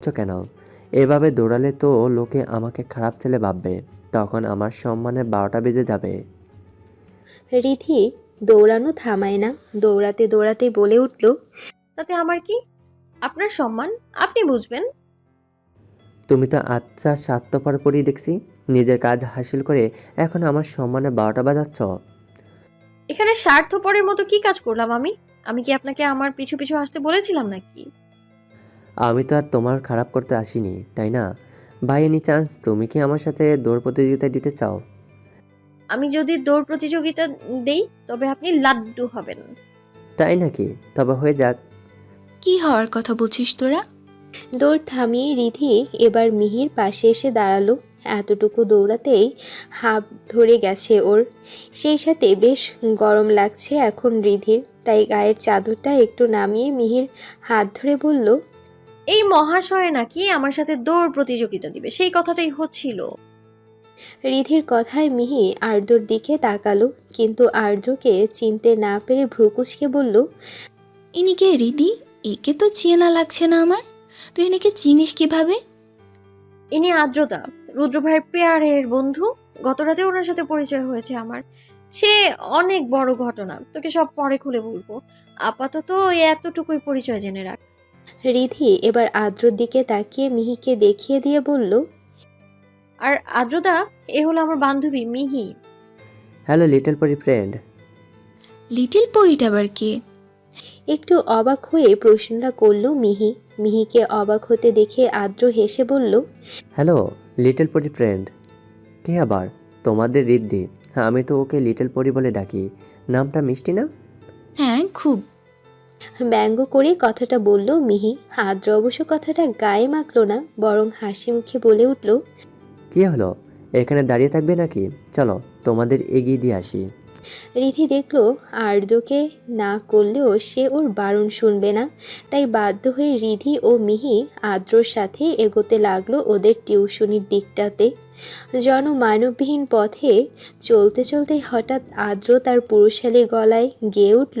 কেন? এভাবে দৌড়ালে তো লোকে আমাকে খারাপ ছেলে ভাববে। তখন আমার সম্মানের বারোটা বেজে যাবে। রিধি দৌড়ানো থামায় না। দৌড়াতে দৌড়াতে বলে উঠল তাতে আমার কি? আপনার সম্মান? আপনি বুঝবেন? তুমি তো আচ্ছা স্বার্থপর করেই দেখছি। নিজের কাজ হাসিল করে এখন আমার সম্মানের বারোটা বাজাচ্ছ। এখানে স্বার্থপরের মতো কি কাজ করলাম আমি? আমি কি আপনাকে আমার পিছু পিছু আসতে বলেছিলাম নাকি? আমি তো আর তোমার খারাপ করতে আসিনি তাই না? বাই এনি চান্স তুমি কি আমার সাথে দৌড় প্রতিযোগিতায় দিতে চাও? আমি যদি দৌড় প্রতিযোগিতা দেই তবে আপনি লাড্ডু হবেন। তাই নাকি? তবে হয়ে যাক। কি হওয়ার কথা বলছিস তোরা? দৌড় থামিয়ে রিধি এবার মিহির পাশে এসে দাঁড়াল। এতটুকু দৌড়াতেই হাঁপ ধরে গেছে ওর। সেই সাথে বেশ গরম লাগছে এখন রিধির তাই গায়ের চাদরটা একটু নামিয়ে মিহির হাত ধরে বলল এই মহাশয় নাকি আমার সাথে দৌড় প্রতিযোগিতা দিবে সেই কথাটাই হচ্ছিল। রিধির কথায় মিহি আর্দ্রর দিকে তাকালো কিন্তু আর্দ্রকে চিনতে না পেরে ভ্রুকুচকে বলল ইনি কে রিদি একে তো চেনা লাগছে না আমার। তুই এনাকে চিনিস কীভাবে? ইনি আর্দ্রতা রুদ্র ভাইয়ের পেয়ারের বন্ধু। গত রাতে ওনার সাথে পরিচয় হয়েছে আমার। সে অনেক বড় ঘটনা তোকে সব পরে খুলে বলব। আপাতত এতটুকুই পরিচয় জেনে রাখ। রিধি এবার আর্দ্রর দিকে তাকিয়ে মিহিকে দেখিয়ে দিয়ে বলল আর আর্দ্রতা এ হলো আমার বান্ধবী মিহি। হ্যালো লিটল পরি ফ্রেন্ড লিটল পরিটা আবার কে? একটু অবাক হয়ে প্রশ্নটা করল মিহি। মিহিকে অবাক হতে দেখে আদ্র হেসে বলল হ্যালো লিটল পরি ফ্রেন্ড কে আবার? তোমাদের রিদ্ধি। হ্যাঁ আমি তো ওকে লিটল পরি বলে ডাকি। নামটা মিষ্টি না? হ্যাঁ খুব। ব্যঙ্গ করে কথাটা বলল মিহি। আদ্র অবশ্য কথাটা গায়ে মাখলো না বরং হাসি মুখে বলে উঠল কি হলো? এখানে দাঁড়িয়ে থাকবে নাকি? চলো তোমাদের এগিয়ে দিয়ে আসি। রিধি দেখল আর্দ্রকে না করলেও সে ওর বারণ শুনবে না। তাই বাধ্য হয়ে রিধি ও মিহি আদ্রর সাথে এগোতে লাগল ওদের টিউশনির দিকটাতে। জনমানববিহীন পথে চলতে চলতে হঠাৎ আদ্র তার পুরুষালী গলায় গেয়ে উঠল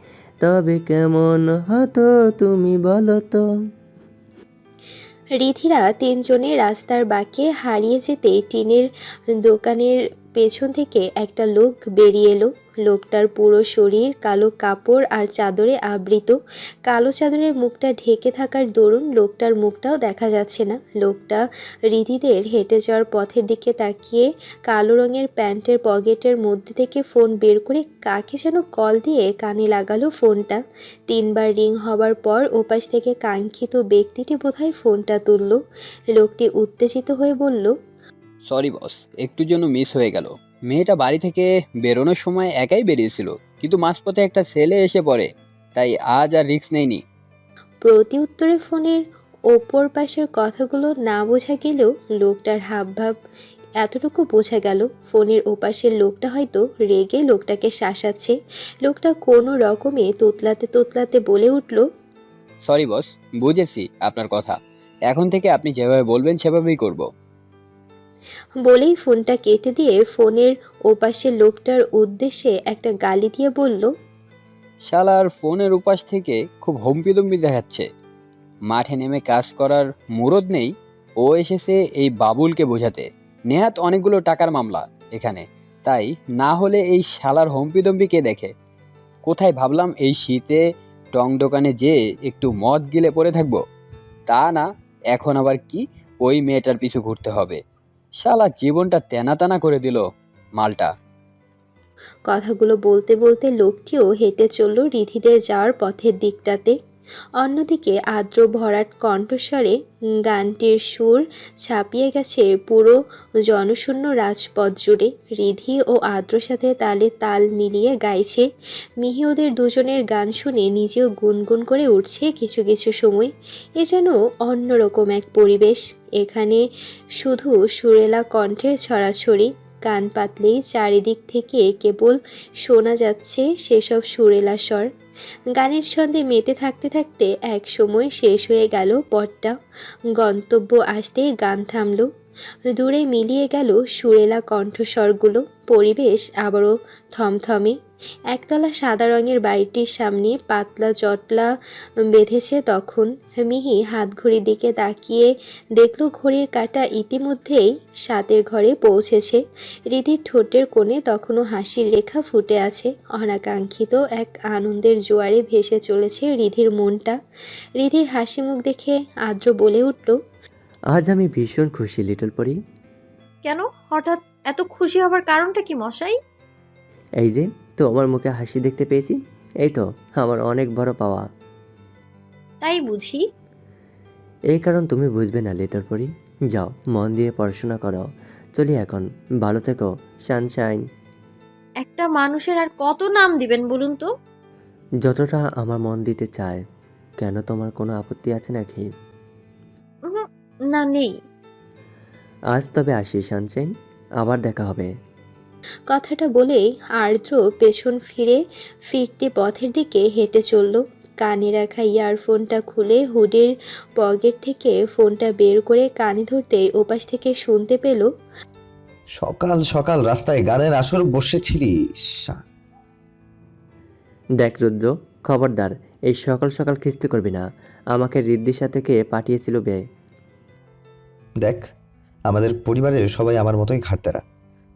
তবে কেমন হতো তুমি বলো তো? রিধিরা তিনজনে রাস্তার বাঁকে হারিয়ে যেতে টিনের দোকানের পেছন থেকে একটা লোক বেরিয়ে এলো। লোকটার পুরো শরীর কালো কাপড় আর চাদরে আবৃত। কালো চাদরে মুখটা ঢেকে থাকার দরুন লোকটার মুখটাও দেখা যাচ্ছে না। লোকটা রিধিদের হেঁটে যাওয়ার পথের দিকে তাকিয়ে কালো রঙের প্যান্টের পকেটের মধ্যে থেকে ফোন বের করে কাকে যেন কল দিয়ে কানে লাগালো ফোনটা। তিনবার রিং হবার পর ওপাশ থেকে কাঙ্ক্ষিত ব্যক্তিটি বোধহয় ফোনটা তুলল। লোকটি উত্তেজিত হয়ে বলল, সরি বস, একটু জন্য মিস হয়ে গেল। মেয়েটা বাড়ি থেকে বেরোনোর সময় একাই বেরিয়েছিল কিন্তু মাঝপথে একটা ছেলে এসে পড়ে তাই আজ আর রিস্ক নেয়নি। প্রতি উত্তরে ফোনের ওপর পাশের কথাগুলো না বোঝা গেলেও লোকটার হাবভাব এতটুকু বোঝা গেল ফোনের ওপাশের লোকটা হয়তো রেগে লোকটাকে শাসাচ্ছে। লোকটা কোনো রকমে তোতলাতে তোতলাতে বলে উঠল সরি বস বুঝেছি আপনার কথা। এখন থেকে আপনি যেভাবে বলবেন সেভাবেই করব। বলেই ফোনটা কেটে দিয়ে ফোনের ওপাশের লোকটার উদ্দেশ্যে একটা গালি দিয়ে বলল, শালার ফোনের উপাস থেকে খুব হম্পিদম্পি দেখাচ্ছে। মাঠে নেমে কাজ করার মুরদ নেই, ও এসেছে এই বাবুলকে বোঝাতে। নেহাত অনেকগুলো টাকার মামলা এখানে। তাই না হলে এই শালার হম্পিদম্পি কে দেখে? কোথায় ভাবলাম এই শীতে টং দোকানে যেয়ে একটু মদ গিলে পড়ে থাকব? তা না, এখন আবার কি? ওই মেয়েটার পিছু ঘুরতে হবে। শালা জীবনটা তেনা তেনা করে দিল মালটা। কথাগুলো বলতে বলতে লোকটিও হেঁটে চলল রিধিদের যাওয়ার পথের দিকটাতে। অন্যদিকে আর্দ্র ভরাট কণ্ঠস্বরে গানটির সুর ছাপিয়ে গেছে পুরো জনশূন্য রাজপথ জুড়ে। রিধি ও আর্দ্রর সাথে তালে তাল মিলিয়ে গাইছে। মিহি ওদের দুজনের গান শুনে নিজেও গুনগুন করে উঠছে কিছু কিছু সময়। এ যেন অন্যরকম এক পরিবেশ। এখানে শুধু সুরেলা কণ্ঠের ছড়াছড়ি। কান পাতলেই চারিদিক থেকে কেবল শোনা যাচ্ছে সেসব সুরেলা স্বর। গানের ছন্দে মেতে থাকতে থাকতে এক সময় শেষ হয়ে গেল পর্দা গন্তব্য আসতে গান থামল। দূরে মিলিয়ে গেল সুরেলা কণ্ঠস্বরগুলো। পরিবেশ আবারও থমথমে। একতলা সাদা রঙের বাড়িটির সামনে পাতলা জটলা বেঁধেছে তখন। মিহি হাত ঘড়ির দিকে তাকিয়ে দেখল ঘড়ির কাঁটা ইতিমধ্যেই সাতের ঘরে পৌঁছেছে। রিধির ঠোঁটের কোণে তখনও হাসির রেখা ফুটে আছে। অনাকাঙ্ক্ষিত এক আনন্দের জোয়ারে ভেসে চলেছে রিধির মনটা। রিধির হাসি মুখ দেখে আদ্র বলে উঠল আজ আমি ভীষণ খুশি লিটল পরি। কেন? হঠাৎ এত খুশি হবার কারণটা কি মশাই? এই যে তো আমার মুখে হাসি দেখতে পেয়েছি। এই তো আমার অনেক বড় পাওয়া। তাই বুঝি? এই কারণ তুমি বুঝবে না লিটল পরি। যাও মন দিয়ে পড়াশোনা করো চলি এখন ভালো থেকো সানশাইন। একটা মানুষের আর কত নাম দিবেন বলুন তো? যতটা আমার মন দিতে চায়। কেন তোমার কোনো আপত্তি আছে নাকি? উহুম, না নেই। আজ তবে আসি সানশাইন। আবার দেখা হবে। কথাটা বলেই আর্দ্র পেছন ফিরে ফিরতে পথের দিকে হেঁটে চলল। কানে রাখা ইয়ারফোনটা খুলে হুডের পকেট থেকে ফোনটা বের করে কানে ধরতে ওপাশ থেকে শুনতে পেল সকাল সকাল রাস্তায় গানের আসর বসেছিলিস দেখ রুদ্র খবরদার এই সকাল সকাল খিস্তি করবি না। আমাকে রিদ্দির সাথে কে পাঠিয়েছিল বে। দেখ আমাদের পরিবারের সবাই আমার মতোই খাটতারা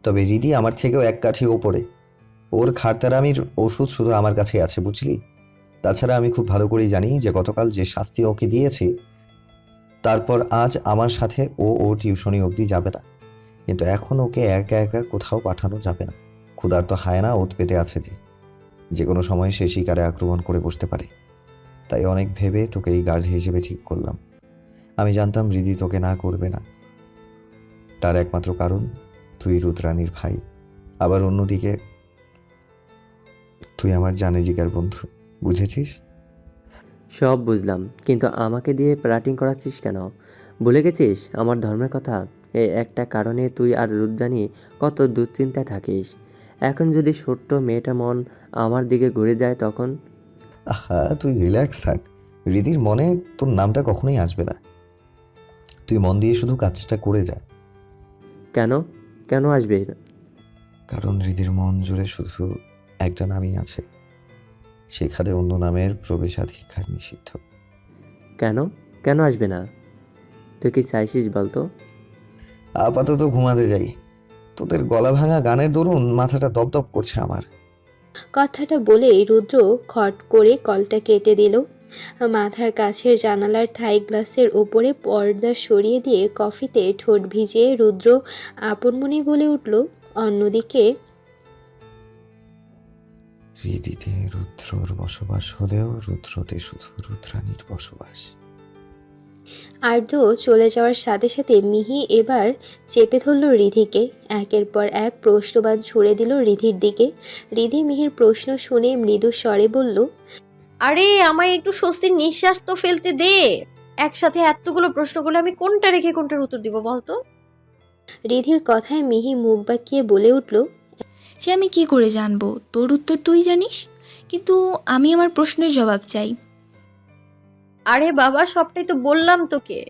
তবে রিদি আমার থেকেও এক কাঠি ওপরে। ওর খাটতারামির ওষুধ শুধু আমার কাছেই আছে, বুঝলি? তাছাড়া আমি খুব ভালো করেই জানি যে গতকাল যে শাস্তি ওকে দিয়েছি, তারপর আজ আমার সাথে ও ও টিউশনি অবধি যাবে না। কিন্তু এখন ওকে একা একা কোথাও পাঠানো যাবে না। ক্ষুধার্ত হায়না ওত পেতে আছে যে যে কোনো সময় সে শিকারে আক্রমণ করে বসতে পারে। তাই অনেক ভেবে তোকে এই গার্ড হিসেবে ঠিক করলাম। আমি জানতাম হৃদি তোকে না করবে না। তার একমাত্র কারণ তুই রুদ্রাণীর ভাই। আবার অন্যদিকে তুই আমার জানে জিগার বন্ধু বুঝেছিস? সব বুঝলাম কিন্তু আমাকে দিয়ে প্লাটিং করাচ্ছিস কেন? ভুলে গেছিস আমার ধর্মের কথা? এই একটা কারণে তুই আর রুদ্রানি কত দুশ্চিন্তায় থাকিস। এখন যদি ছোট্ট মেয়েটা মন আমার দিকে ঘুরে যায় তখন? আহা তুই রিল্যাক্স থাক। হৃদির মনে তোর নামটা কখনোই আসবে না। তুই মন দিয়ে শুধু কাজটা করে যা। কেন? কেন আসবে? কারণ হৃদির মন জুড়ে শুধু একটা নামই আছে। সেখানে অন্য নামের প্রবেশাধিকার নিষিদ্ধ। কেন? কেন আসবে না? তুই কি চাইছিস বলতো? আপাতত ঘুমাতে যাই। তোদের গলা ভাঙা গানের দরুন মাথাটা দপদপ করছে আমার। কথাটা বলেই রুদ্র খট করে কলটা কেটে দিল। মাথার কাছের জানালার থাই গ্লাসের ওপরে পর্দা সরিয়ে দিয়ে কফিতে ঠোঁট ভিজিয়ে রুদ্র আপন মনে বলে উঠল অন্যদিকে হৃদিতে রুদ্রর বসবাস হলেও রুদ্রতে শুধু রুদ্রাণীর বসবাস। আর্দ্র চলে যাওয়ার সাথে সাথে মিহি এবার চেপে ধরল রিধিকে একের পর এক প্রশ্নবাদ ছুড়ে দিল রিধির দিকে। রিধি মিহির প্রশ্ন শুনে মৃদু স্বরে বলল আরে আমায় একটু স্বস্তির নিঃশ্বাস তো ফেলতে দে। একসাথে এতগুলো প্রশ্ন করলে আমি কোনটা রেখে কোনটার উত্তর দিব বলতো রিধির কথায় মিহি মুখ বাঁকিয়ে বলে উঠল সে আমি কি করে জানব? তোর উত্তর তুই জানিস? কিন্তু আমি আমার প্রশ্নের জবাব চাই। আরে বাবা সবটাই তো বললাম তোকে।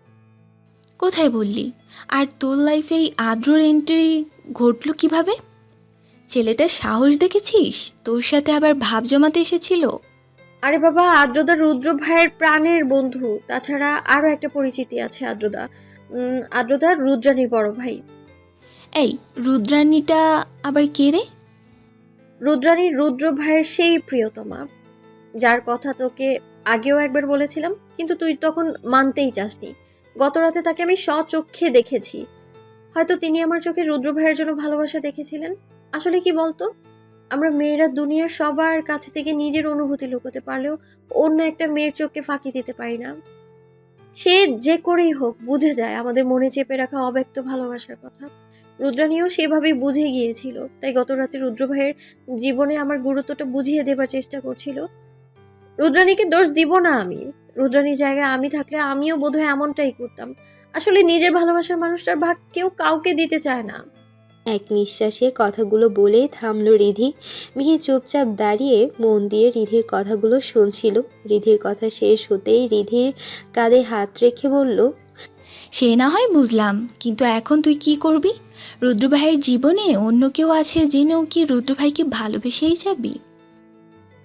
কোথায় বললি? আর তোর লাইফে এই আদ্রর এন্ট্রি ঘটলো কীভাবে? ছেলেটার সাহস দেখেছিস? তোর সাথে আবার ভাব জমাতে এসেছিল? আরে বাবা আদ্রদা রুদ্র ভাইয়ের প্রাণের বন্ধু। তাছাড়া আরও একটা পরিচিতি আছে আদ্রদা। আদ্রদা রুদ্রাণীর বড় ভাই। এই রুদ্রাণীটা আবার কে রে? রুদ্রাণী রুদ্র ভাইয়ের সেই প্রিয়তমা। যার কথা তোকে আগেও একবার বলেছিলাম কিন্তু তুই তখন মানতেই চাসনি। গত রাতে তাকে আমি স্বচক্ষে দেখেছি। হয়তো তিনি আমার চোখে রুদ্র ভাইয়ের জন্য ভালোবাসা দেখেছিলেন। আসলে কি বলতো? আমরা মেয়েরা দুনিয়ার সবার কাছ থেকে নিজের অনুভূতি লুকোতে পারলেও অন্য একটা মেয়ের চোখকে ফাঁকি দিতে পারি না। সে যে করেই হোক, বুঝে যায় আমাদের মনে চেপে রাখা অব্যক্ত ভালোবাসার কথা। রুদ্রাণীও সেভাবেই বুঝে গিয়েছিল, তাই গত রাতে রুদ্র ভাইয়ের জীবনে আমার গুরুত্বটা বুঝিয়ে দেবার চেষ্টা করছিল। রুদ্রাণীকে দোষ দিব না আমি। রুদ্রাণীর জায়গায় আমি থাকলে আমিও বোধহয় এমনটাই করতাম। আসলে নিজের ভালোবাসার মানুষটার ভাগ কেউ কাউকে দিতে চায় না। এক নিঃশ্বাসে কথাগুলো বলে থামলো রিধি। মিহি চুপচাপ দাঁড়িয়ে মন দিয়ে রিধির কথাগুলো শুনছিল। রিধির কথা শেষ হতেই রিধির কাঁধে হাত রেখে বলল সে না হয় বুঝলাম কিন্তু এখন তুই কি করবি? রুদ্রভাইয়ের জীবনে অন্য কেউ আছে জেনেও কি রুদ্রভাইকে ভালোবেসেই যাবি?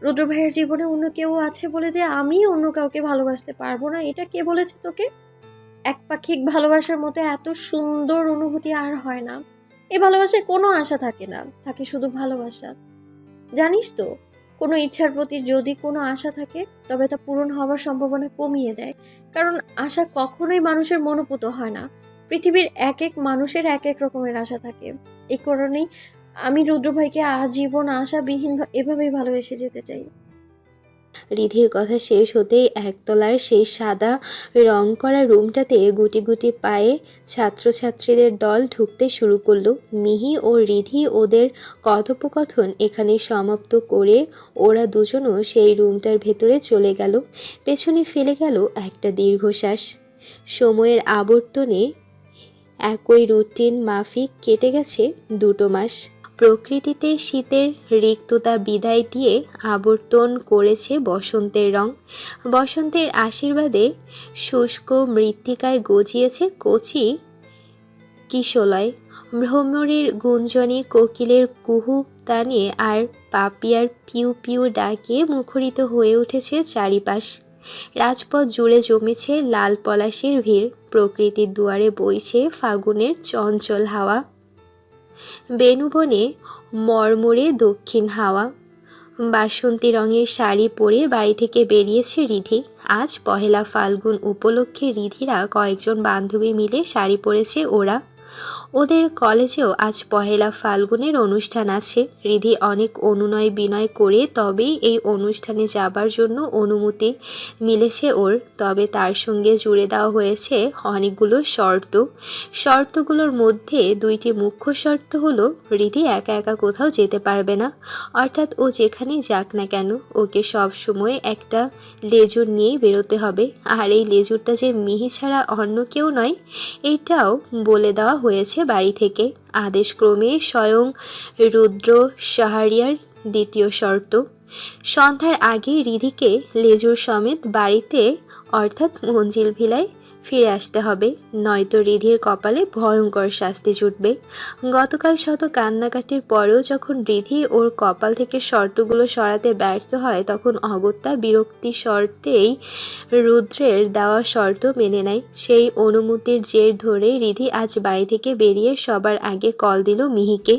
রুদ্রভাইয়ের জীবনে অন্য কেউ আছে বলে যে আমি অন্য কাউকে ভালোবাসতে পারব না এটা কে বলেছে তোকে? একপাক্ষিক ভালোবাসার মতো এত সুন্দর অনুভূতি আর হয় না। এই ভালোবাসায় কোনো আশা থাকে না, থাকে শুধু ভালোবাসা। জানিস তো, কোনো ইচ্ছার প্রতি যদি কোনো আশা থাকে, তবে তা পূরণ হওয়ার সম্ভাবনা কমিয়ে দেয়। কারণ আশা কখনোই মানুষের মনোপুত হয় না। পৃথিবীর এক এক মানুষের এক এক রকমের আশা থাকে। এই কারণেই আমি রুদ্র ভাইকে আজীবন আশাবিহীন এভাবেই ভালোবেসে যেতে চাই। রিধির কথা শেষ হতেই একতলার সেই সাদা রং করা রুমটাতে গুটি গুটি পায়ে ছাত্রছাত্রীদের দল ঢুকতে শুরু করল। মিহি ও রিধি ওদের কথোপকথন এখানে সমাপ্ত করে ওরা দুজনও সেই রুমটার ভেতরে চলে গেল। পেছনে ফেলে গেল একটা দীর্ঘশ্বাস। সময়ের আবর্তনে একই রুটিন মাফিক কেটে গেছে দুটো মাস। প্রকৃতিতে শীতের রিক্ততা বিদায় দিয়ে আবর্তন করেছে বসন্তের রং। বসন্তের আশীর্বাদে শুষ্ক মৃত্তিকায় গজিয়েছে কচি কিশলয়। ভ্রমরের গুঞ্জনে কোকিলের কুহু তানে আর পাপিয়ার পিউ পিউ ডাকে মুখরিত হয়ে উঠেছে চারিপাশ। রাজপথ জুড়ে জমেছে লাল পলাশের ভিড়। প্রকৃতির দুয়ারে বইছে ফাগুনের চঞ্চল হাওয়া। বেনুবনে মর্মরে দক্ষিণ হাওয়া। বাসন্তী রঙের শাড়ি পরে বাড়ি থেকে বেরিয়েছে রিধি। আজ পহেলা ফাল্গুন উপলক্ষে রিধিরা কয়েকজন বান্ধবী মিলে শাড়ি পরেছে ওরা। ওদের কলেজেও আজ পহেলা ফাল্গুনের অনুষ্ঠান আছে। রিধি অনেক অনুনয় বিনয় করে তবেই এই অনুষ্ঠানে যাবার জন্য অনুমতি মিলেছে ওর। তবে তার সঙ্গে জুড়ে দেওয়া হয়েছে অনেকগুলো শর্ত। শর্তগুলোর মধ্যে দুইটি মুখ্য শর্ত হলো, রিধি একা একা কোথাও যেতে পারবে না। অর্থাৎ ও যেখানেই যাক না কেন, ওকে সব সময় একটা লেজুর নিয়েই বেরোতে হবে। আর এই লেজুরটা যে মিহি ছাড়া অন্য কেউ নয় এইটাও বলে দেওয়া হয়েছে বাড়ি থেকে। আদেশক্রমে স্বয়ং রুদ্র সাহারিয়ার দ্বিতীয় শর্ত। সন্ধ্যার আগে রিধিকে লেজুর সমেত বাড়িতে, অর্থাৎ মঞ্জিল ভিলায় ফিরে আসতে হবে। নয়তো রিধির কপালে ভয়ঙ্কর শাস্তি জুটবে। গতকাল শত কান্নাকাটির পরেও যখন রিধি ওর কপাল থেকে শর্তগুলো সরাতে ব্যর্থ হয়, তখন অগত্যা বিরক্তি শর্তেই রুদ্রের দেওয়া শর্ত মেনে নেয়। সেই অনুমতির জের ধরে রিধি আজ বাড়ি থেকে বেরিয়ে সবার আগে কল দিল মিহিকে।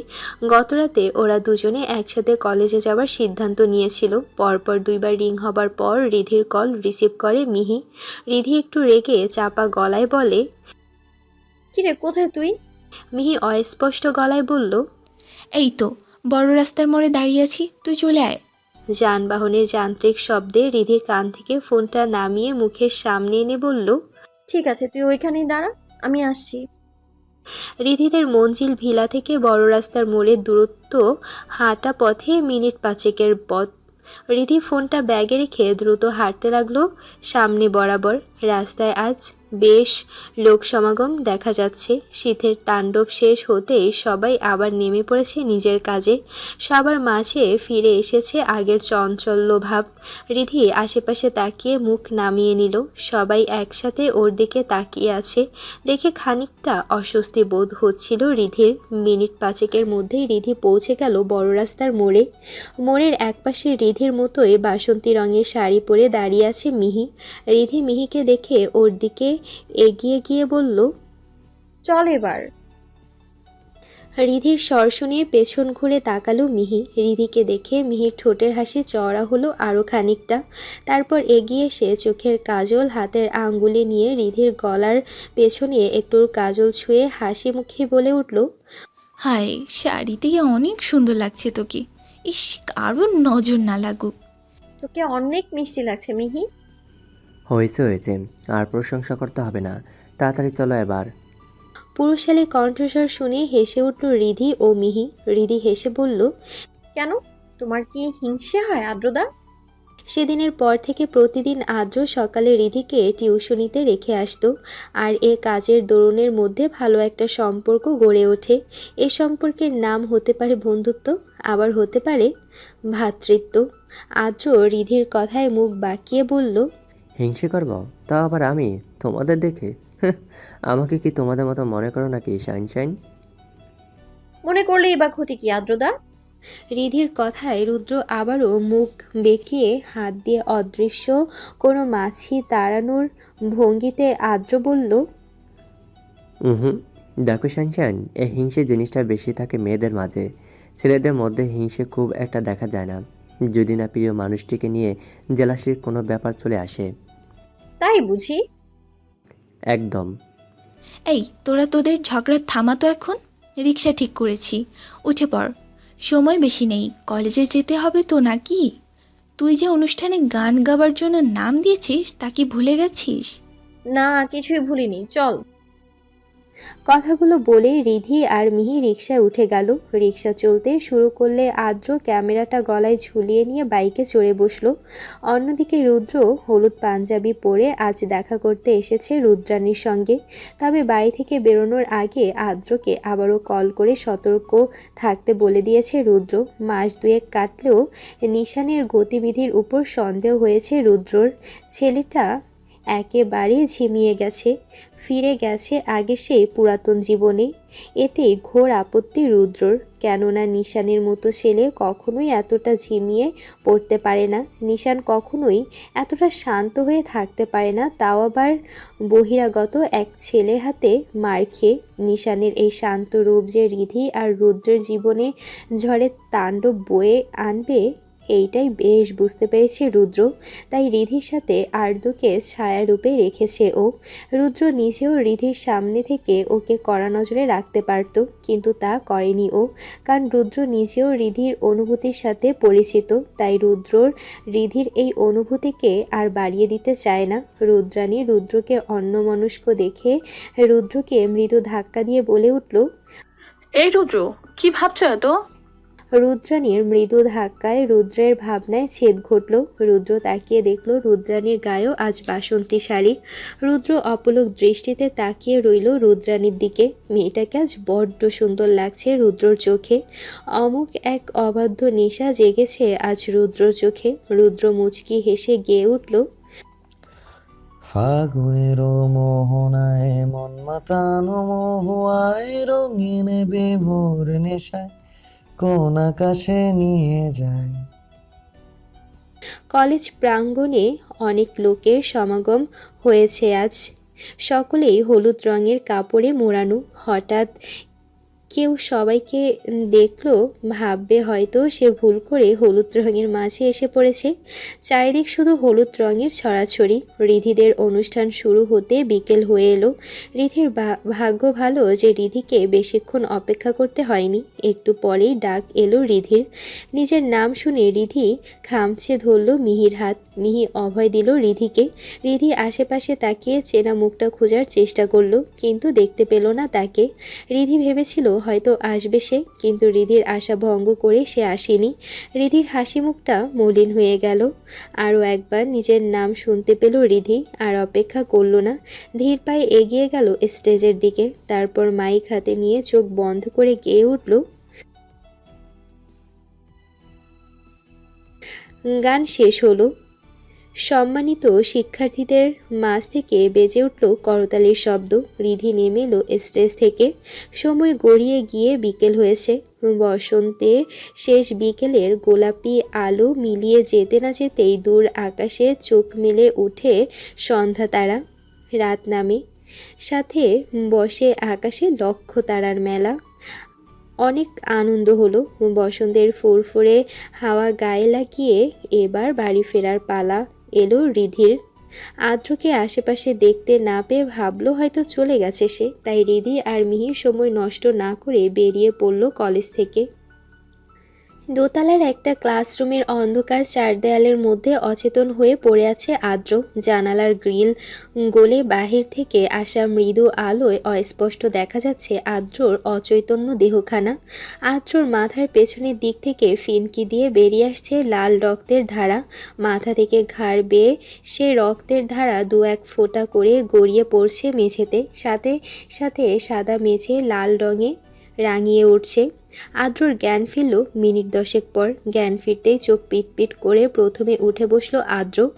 গতরাতে ওরা দুজনে একসাথে কলেজে যাওয়ার সিদ্ধান্ত নিয়েছিল। পরপর দুইবার রিং হবার পর রিধির কল রিসিভ করে মিহি। রিধি একটু রেগে চাপা গলায় বলে কিরে কোথায় তুই? মিহি অস্পষ্ট গলায় বলল এই তো বড় রাস্তার মোড়ে দাঁড়িয়ে আছি তুই চলে আয়। যানবাহনের যান্ত্রিক শব্দে রিধি কান থেকে ফোনটা নামিয়ে মুখের সামনে এনে বলল ঠিক আছে তুই ওইখানেই দাঁড়া আমি আসছি। রিধিদের মঞ্জিল ভিলা থেকে বড় রাস্তার মোড়ের দূরত্ব হাঁটা পথে মিনিট পাঁচেকের পথ। রিধি ফোনটা ব্যাগে রেখে দ্রুত হাঁটতে লাগল সামনে বরাবর। রাস্তায় আজ বেশ লোক সমাগম দেখা যাচ্ছে। শীতের তাণ্ডব শেষ হতে সবাই আবার নেমে পড়েছে নিজের কাজে। সবার মাঝে ফিরে এসেছে আগের চঞ্চল্য ভাব। রিধি আশেপাশে তাকিয়ে মুখ নামিয়ে নিল। সবাই একসাথে ওর দিকে তাকিয়ে আছে। দেখে খানিকটা অস্বস্তি বোধ হচ্ছিল রিধির। মিনিট পাঁচেকের মধ্যেই রিধি পৌঁছে গেল বড় রাস্তার মোড়ে। মোড়ের একপাশে রিধির মতোই বাসন্তী রঙের শাড়ি পরে দাঁড়িয়ে আছে মিহি। রিধি মিহিকে দেখে ওর দিকে এগিয়ে গিয়ে বলল চল এবার। রিধির স্বর শুনিয়ে পেছন ঘুরে তাকালো মিহি। রিধিকে দেখে মিহির ঠোঁটের হাসি চওড়া হলো আরও খানিকটা। তারপর এগিয়ে এসে চোখের কাজল হাতের আঙ্গুলে নিয়ে রিধির গলার পেছনে একটু কাজল ছুঁয়ে হাসি মুখে বলে উঠল হায় শাড়িতে অনেক সুন্দর লাগছে তোকে। ইস কারোর নজর না লাগুক। তোকে অনেক মিষ্টি লাগছে মিহি। হয়েছে হয়েছে আর প্রশংসা করতে হবে না। তাড়াতাড়ি চলো এবার। পুরুষালী কণ্ঠস্বর শুনে হেসে উঠল রিধি ও মিহি। রিধি হেসে বলল কেন? তোমার কি হিংসে হয় আদ্রদা? সেদিনের পর থেকে প্রতিদিন আদ্র সকালে রিধিকে টিউশনিতে রেখে আসতো আর এ কাজের দরুনের মধ্যে ভালো একটা সম্পর্ক গড়ে ওঠে। এ সম্পর্কের নাম হতে পারে বন্ধুত্ব আবার হতে পারে ভ্রাতৃত্ব আদ্র রিধির কথায় মুখ বাঁকিয়ে বলল হিংসে করব? তা আবার আমি? তোমাদের দেখে? আমাকে কি তোমাদের মতো মনে করো নাকি শাইন শাইন মনে করলেই বা ক্ষতি কি আদ্রদা রিধির কথায় রুদ্র আবারও মুখ বেঁকিয়ে হাত দিয়ে অদৃশ্য কোনো মাছি তাড়ানোর ভঙ্গিতে আদ্র বলল হুম দেখো শানশান এই হিংসে জিনিসটা বেশি থাকে মেয়েদের মাঝে। ছেলেদের মধ্যে হিংসে খুব একটা দেখা যায় না। যদি না প্রিয় মানুষটিকে নিয়ে জেলাসির কোনো ব্যাপার চলে আসে। তাই বুঝি? একদম। এই তোরা তোদের ঝগড়া থামাতো এখন? রিক্সা ঠিক করেছি। উঠে পড়। সময় বেশি নেই। কলেজে যেতে হবে তো নাকি? তুই যে অনুষ্ঠানে গান গাবার জন্য নাম দিয়েছিস তা কি ভুলে গেছিস? না কিছুই ভুলিনি। চল। কথাগুলো বলে রিধি আর মিহি রিক্সায় উঠে গেল। রিক্সা চলতে শুরু করলে আদ্র ক্যামেরাটা গলায় ঝুলিয়ে নিয়ে বাইকে চড়ে বসল। অন্যদিকে রুদ্র হলুদ পাঞ্জাবি পরে আজ দেখা করতে এসেছে রুদ্রাণীর সঙ্গে। তবে বাড়ি থেকে বেরোনোর আগে আদ্রকে আবারও কল করে সতর্ক থাকতে বলে দিয়েছে রুদ্র। মাস দুয়েক কাটলেও নিশানের গতিবিধির উপর সন্দেহ হয়েছে রুদ্রর। ছেলেটা একেবারে ঝিমিয়ে গেছে। ফিরে গেছে আগের সেই পুরাতন জীবনে। এতে ঘোর আপত্তি রুদ্রর, কেননা নিশানের মতো ছেলে কখনোই এতটা ঝিমিয়ে পড়তে পারে না। নিশান কখনোই এতটা শান্ত হয়ে থাকতে পারে না, তাও আবার বহিরাগত এক ছেলের হাতে মার খেয়ে। নিশানের এই শান্ত রূপ যে রিধি আর রুদ্রের জীবনে ঝড়ের তাণ্ডব বয়ে আনবে এইটাই বেশ বুঝতে পেরেছে রুদ্র। তাই রিধির সাথে আর্দুকে ছায়ারূপে রেখেছে ও। রুদ্র নিজেও রিধির সামনে থেকে ওকে কড়া নজরে রাখতে পারত, কিন্তু তা করেনি ও। কারণ রুদ্র নিজেও রিধির অনুভূতির সাথে পরিচিত, তাই রুদ্রর রিধির এই অনুভূতিকে আর বাড়িয়ে দিতে চায় না। রুদ্রাণী রুদ্রকে অন্যমনস্ক দেখে রুদ্রকে মৃদু ধাক্কা দিয়ে বলে উঠল, এই রুদ্র, কি ভাবছ এত? রুদ্রাণীর মৃদু ধাক্কায় রুদ্রের ভাবনায় ছেদ ঘটল। রুদ্র তাকিয়ে দেখল রুদ্রাণীর গায়েও আজ বাসন্তী শাড়ি। রুদ্র অপলক দৃষ্টিতে তাকিয়ে রইল রুদ্রাণীর দিকে। মেয়েটাকে আজ বড্ড সুন্দর লাগছে রুদ্রর চোখে। অমুক এক অবাধ্য নেশা জেগেছে আজ রুদ্রর চোখে। রুদ্র মুচকি হেসে গেয়ে উঠল, ফাগুনের মোহনায় মন মাতানো মহুয়ায় রঙিন বিভোর নেশায় কোন আকাশে নিয়ে যায়। কলেজ প্রাঙ্গণে অনেক লোকের সমাগম হয়েছে আজ। সকলেই হলুদ রঙের কাপড়ে মোড়ানো, হঠাৎ কেউ সবাইকে দেখল, ভাববে হয়তো সে ভুল করে হলুদ রঙের মাঝে এসে পড়েছে। চারিদিক শুধু হলুদ রঙের ছড়াছড়ি। রিধিদের অনুষ্ঠান শুরু হতে বিকেল হয়ে এলো। রিধির ভাগ্য ভালো যে রিধিকে বেশিক্ষণ অপেক্ষা করতে হয়নি। একটু পরেই ডাক এলো রিধির। নিজের নাম শুনে রিধি খামছে ধরল মিহির হাত। মিহি অভয় দিল রিধিকে। রিধি আশেপাশে তাকিয়ে চেনা মুখটা খোঁজার চেষ্টা করল, কিন্তু দেখতে পেল না তাকে। রিধি ভেবেছিল হয়তো আসবে সে, কিন্তু রিধির আশা ভঙ্গ করে সে আসেনি। রিধির হাসি মুখটা মলিন হয়ে গেল। আরও একবার নিজের নাম শুনতে পেল রিধি, আর অপেক্ষা করল না। ধীর পায়ে এগিয়ে গেল স্টেজের দিকে, তারপর মাইক হাতে নিয়ে চোখ বন্ধ করে গেয়ে উঠল, গান শেষ হলো। সম্মানিত শিক্ষার্থীদের মাঝ থেকে বেজে উঠল করতালির শব্দ। রিধি নেমে এলো স্টেজ থেকে। সময় গড়িয়ে গিয়ে বিকেল হয়েছে। বসন্তে শেষ বিকেলের গোলাপি আলো মিলিয়ে যেতে না যেতেই দূর আকাশে চোখ মেলে উঠে সন্ধ্যা তারা। রাত নামে। সাথে বসে আকাশে লক্ষ তারার মেলা। অনেক আনন্দ হলো। বসন্তের ফুরফুরে হাওয়া গায়ে লাগিয়ে এবার বাড়ি ফেরার পালা। এলো রিধির। আদ্রকে আশেপাশে দেখতে না পেয়ে ভাবলো হয়তো চলে গেছে সে। তাই রিধি আর মিহির সময় নষ্ট না করে বেরিয়ে পড়ল কলেজ থেকে। দোতলার একটা ক্লাসরুমের অন্ধকার চার দেয়ালের মধ্যে অচেতন হয়ে পড়ে আছে আদ্র জানালার গ্রিল গোলে বাহির থেকে আসা মৃদু আলোয় অস্পষ্ট দেখা যাচ্ছে আদ্রর অচৈতন্য দেহখানা। আদ্রর মাথার পেছনের দিক থেকে ফিনকি দিয়ে বেরিয়ে আসছে লাল রক্তের ধারা। মাথা থেকে ঘাড় বেয়ে সে রক্তের ধারা দু এক ফোঁটা করে গড়িয়ে পড়ছে মেঝেতে। সাথে সাথে সাদা মেঝে লাল রঙে রাঙিয়ে উঠছে। আদ্রর জ্ঞান ফিরল মিনিট দশেক পর। জ্ঞান ফিরতেই চোখ পিটপিট করে প্রথমে উঠে বসল আদ্র।